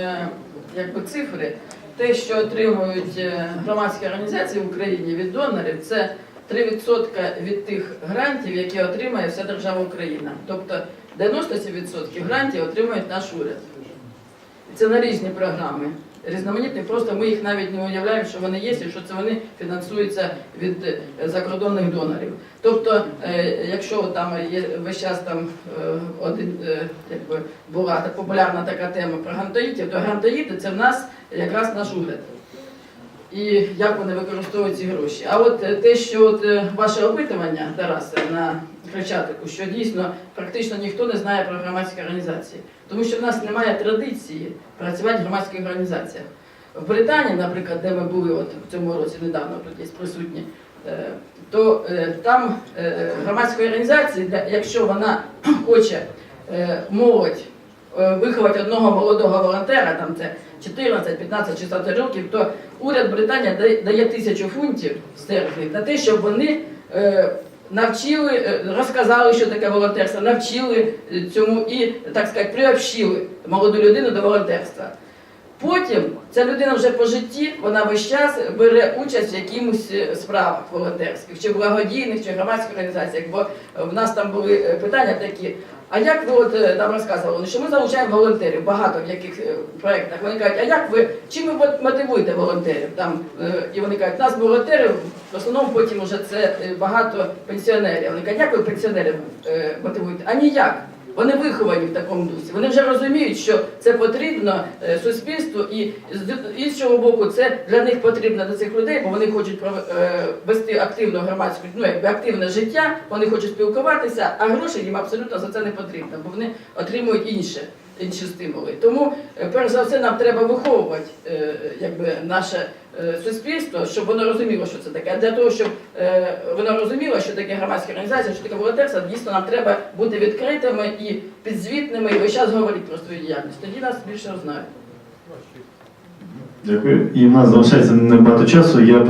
Е, якби цифри, те, що отримують е, громадські організації в Україні від донорів, це 3% від тих грантів, які отримає вся держава Україна. Тобто 97% грантів отримують наш уряд. Це на різні програми. Різноманітні, просто ми їх навіть не уявляємо, що вони є, і що це вони фінансуються від е, закордонних донорів. Тобто, е, якщо там є весь час там е, один якби була популярна така тема про грантоїдів, то грантоїди це в нас якраз наш уряд. І як вони використовують ці гроші. А от е, те, що от е, ваше опитування, Тарасе, на Хрещатику, що дійсно практично ніхто не знає про громадські організації, тому що в нас немає традиції працювати в громадських організаціях. В Британії, наприклад, де ми були от в цьому році недавно, тут є присутні, е, то там громадської організації, якщо вона хоче молодь виховати одного молодого волонтера, там це 14, 15, 16 років, то уряд Британії дає- тисячу фунтів стерлінгів на те, щоб вони е, навчили, е, розказали, що таке волонтерство, навчили е, цьому і, так сказати, приобщили молоду людину до волонтерства. Потім ця людина вже по житті, вона весь час бере участь в якимось е, справах волонтерських, чи благодійних, чи громадських організаціях. Бо е, в нас там були е, питання такі. А як ви от е, там розказували, що ми залучаємо волонтерів багато в яких е, проєктах. Вони кажуть, а як ви чим ви мот- мотивуєте волонтерів? Там е, і вони кажуть, нас волонтерів в основному потім вже це е, багато пенсіонерів. Вони кажуть, як ви пенсіонерів е, мотивуєте? А ніяк. Вони виховані в такому дусі. Вони вже розуміють, що це потрібно е, суспільству, і з іншого боку, це для них потрібно для цих людей, бо вони хочуть е, вести активну громадську, ну якби активне життя, вони хочуть спілкуватися, а гроші їм абсолютно за це не потрібно, бо вони отримують інше. Інші стимули. Тому, е, перш за все, нам треба виховувати е, якби, наше е, суспільство, щоб воно розуміло, що це таке. А для того, щоб воно розуміло, що таке громадська організація, що таке волонтерство, дійсно нам треба бути відкритими і підзвітними, і весь час говорити про свою діяльність. Тоді нас більше знають. Дякую. І в нас залишається небагато часу. Я